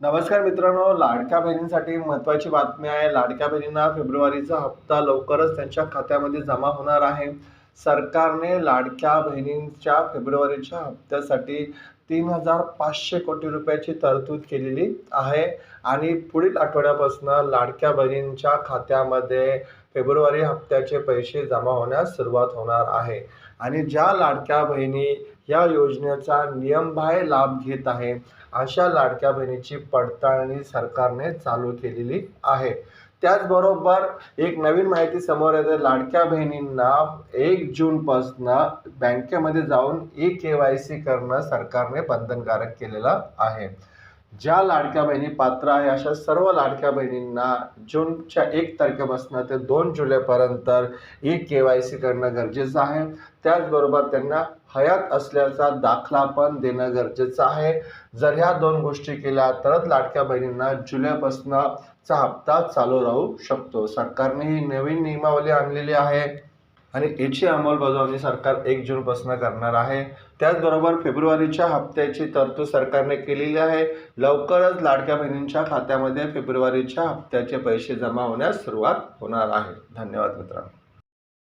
नमस्कार मित्रांनो लाडक्या बहिणींसाठी महत्त्वाची बातमी आहे. लाडक्या बहिणींना फेब्रुवारीचा हप्ता लवकरच त्यांच्या खात्यामध्ये जमा होणार आहे. सरकारने लाडक्या बहिणींच्या फेब्रुवारीच्या हप्त्यासाठी तीन हजार पाचशे कोटी रुपयाची तरतूद केलेली आहे. आणि पुढील आठवड्यापासून लाडक्या बहिणींच्या खात्यामध्ये फेब्रुवारी हप्त्याचे पैसे जमा होण्यास सुरुवात होणार आहे. आणि ज्या लाडक्या बहिणी या योजनेचा नियमबाह्य लाभ घेत आहे अशा लाडक्या बहिणीची पडताळणी सरकारने चालू केलेली आहे. त्याचबरोबर एक नवीन माहिती समोर येते. लाडक्या बहिणींना एक जूनपासून बँकेमध्ये जाऊन ई के वाय सी करणं सरकारने बंधनकारक केलेलं आहे. ज्या लाडक्या बहिणी पात्र आहे अशा सर्व लाडक्या बहिणींना जूनच्या एक तारखेपासून ते दोन जुलैपर्यंत ई के वाय सी करणं गरजेचं आहे. त्याचबरोबर त्यांना हयात असल्याचा दाखला पण देणं गरजेचं आहे. जर ह्या दोन गोष्टी केल्या तरच लाडक्या बहिणींना जुलैपासूनचा हप्ता चालू राहू शकतो. सरकारने ही नवीन नियमावली आणलेली आहे. आणि याची अंमलबजावणी सरकार एक जूनपासून करणार आहे. त्याचबरोबर फेब्रुवारीच्या हप्त्याची तरतूद सरकारने केलेली आहे. लवकरच लाडक्या बहिणींच्या खात्यामध्ये फेब्रुवारीच्या हप्त्याचे पैसे जमा होण्यास सुरुवात होणार आहे. धन्यवाद मित्रांनो.